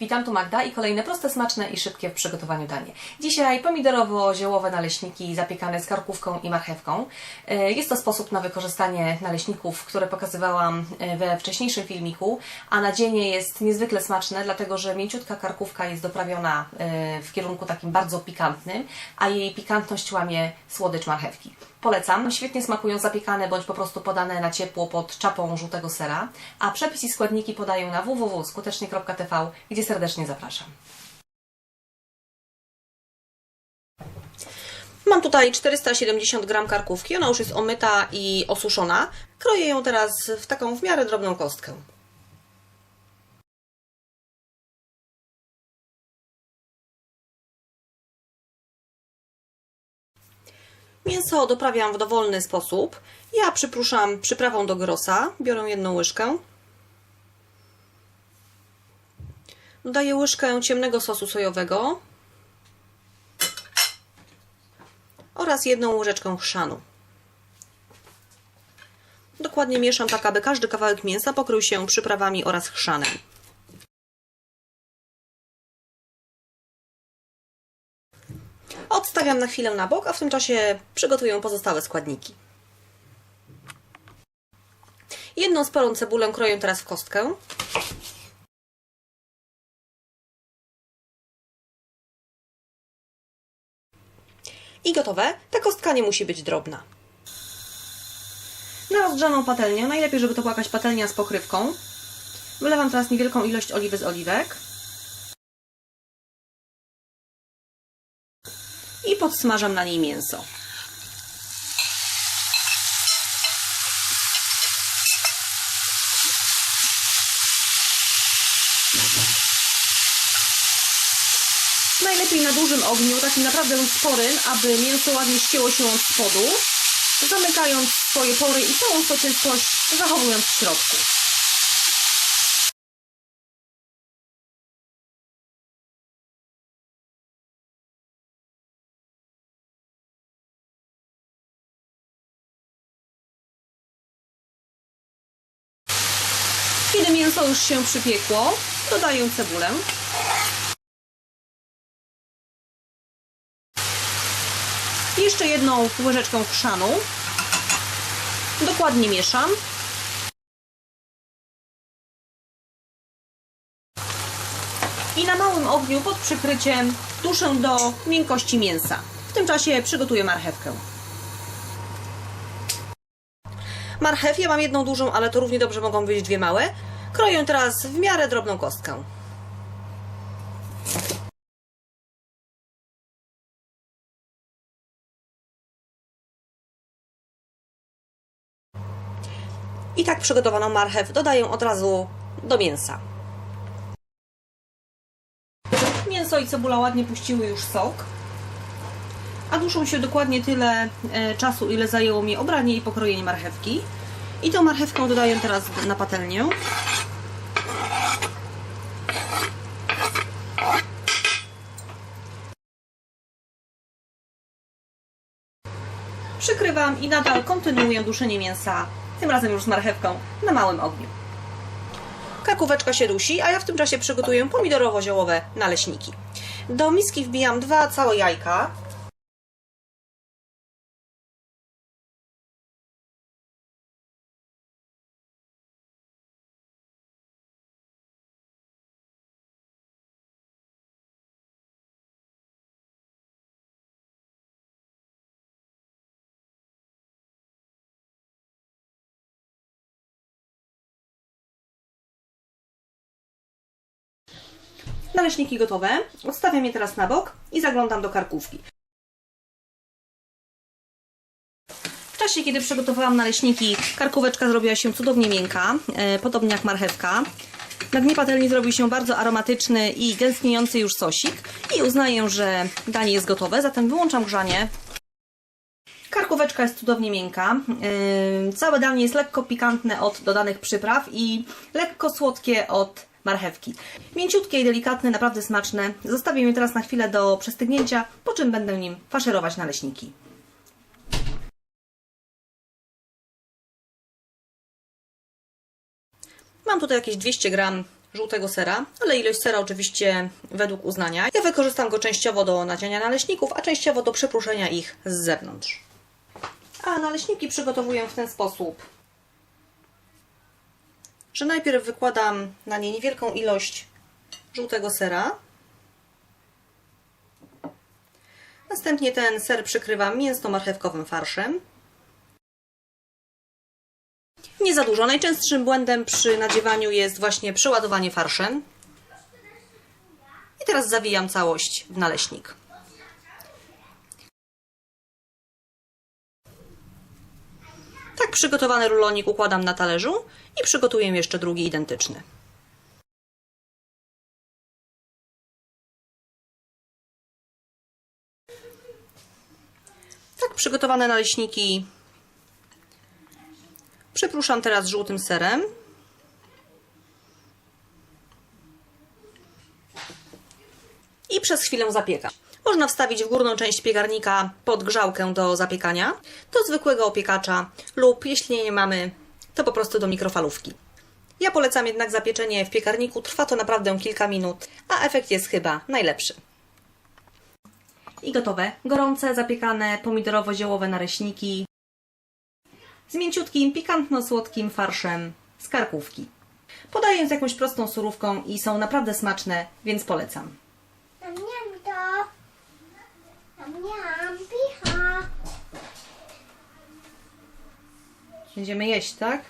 Witam, tu Magda i kolejne proste, smaczne i szybkie w przygotowaniu danie. Dzisiaj pomidorowo-ziołowe naleśniki zapiekane z karkówką i marchewką. E, Jest to sposób na wykorzystanie naleśników, które pokazywałam e, we wcześniejszym filmiku, a nadzienie jest niezwykle smaczne, dlatego że mięciutka karkówka jest doprawiona e, w kierunku takim bardzo pikantnym, a jej pikantność łamie słodycz marchewki. Polecam. Świetnie smakują zapiekane bądź po prostu podane na ciepło pod czapą żółtego sera, a przepis i składniki podaję na www.skutecznie.tv, gdzie serdecznie zapraszam. Mam tutaj 470 gram karkówki, ona już jest omyta i osuszona. Kroję ją teraz w taką w miarę drobną kostkę. Mięso doprawiam w dowolny sposób. Ja przypruszam przyprawą do grosa. Biorę jedną łyżkę. Dodaję łyżkę ciemnego sosu sojowego oraz jedną łyżeczkę chrzanu. Dokładnie mieszam tak, aby każdy kawałek mięsa pokrył się przyprawami oraz chrzanem. Odstawiam na chwilę na bok, a w tym czasie przygotuję pozostałe składniki. Jedną sporą cebulę kroję teraz w kostkę. I gotowe. Ta kostka nie musi być drobna. Na rozgrzaną patelnię, najlepiej, żeby to była jakaś patelnia z pokrywką. Wylewam teraz niewielką ilość oliwy z oliwek. Podsmażam na niej mięso. Najlepiej na dużym ogniu, takim naprawdę sporym, aby mięso ładnie ścięło się od spodu, zamykając swoje pory i całą soczystość zachowując w środku. Kiedy mięso już się przypiekło, dodaję cebulę. Jeszcze jedną łyżeczką chrzanu. Dokładnie mieszam. I na małym ogniu pod przykryciem duszę do miękkości mięsa. W tym czasie przygotuję marchewkę. Marchew, ja mam jedną dużą, ale to równie dobrze mogą być dwie małe. Kroję teraz w miarę drobną kostkę. I tak przygotowaną marchew dodaję od razu do mięsa. Mięso i cebula ładnie puściły już sok. A duszą się dokładnie tyle e, czasu, ile zajęło mi obranie i pokrojenie marchewki. I tą marchewkę dodaję teraz na patelnię. Przykrywam i nadal kontynuuję duszenie mięsa, tym razem już z marchewką, na małym ogniu. Karkóweczka się dusi, a ja w tym czasie przygotuję pomidorowo-ziołowe naleśniki. Do miski wbijam dwa całe jajka. Naleśniki gotowe. Odstawiam je teraz na bok i zaglądam do karkówki. W czasie, kiedy przygotowałam naleśniki, karkóweczka zrobiła się cudownie miękka, e, podobnie jak marchewka. Na dnie patelni zrobił się bardzo aromatyczny i gęstniejący już sosik i uznaję, że danie jest gotowe, zatem wyłączam grzanie. Karkóweczka jest cudownie miękka. Yy, całe danie jest lekko pikantne od dodanych przypraw i lekko słodkie od marchewki. Mięciutkie i delikatne, naprawdę smaczne. Zostawię je teraz na chwilę do przestygnięcia, po czym będę nim faszerować naleśniki. Mam tutaj jakieś 200 gram żółtego sera, ale ilość sera oczywiście według uznania. Ja wykorzystam go częściowo do nadziania naleśników, a częściowo do przepruszenia ich z zewnątrz. A naleśniki przygotowuję w ten sposób, że najpierw wykładam na nie niewielką ilość żółtego sera. Następnie ten ser przykrywam mięsno-marchewkowym farszem. Nie za dużo. Najczęstszym błędem przy nadziewaniu jest właśnie przeładowanie farszem. I teraz zawijam całość w naleśnik. Przygotowany rulonik układam na talerzu i przygotuję jeszcze drugi identyczny. Tak przygotowane naleśniki Przepruszam teraz żółtym serem. I przez chwilę zapiekam. Można wstawić w górną część piekarnika pod grzałkę do zapiekania, do zwykłego opiekacza lub jeśli nie mamy, to po prostu do mikrofalówki. Ja polecam jednak zapieczenie w piekarniku, trwa to naprawdę kilka minut, a efekt jest chyba najlepszy. I gotowe. Gorące, zapiekane, pomidorowo-ziołowe naleśniki z mięciutkim, pikantno-słodkim farszem z karkówki. Podaję z jakąś prostą surówką i są naprawdę smaczne, więc polecam. Niam, picha. Będziemy jeść, tak?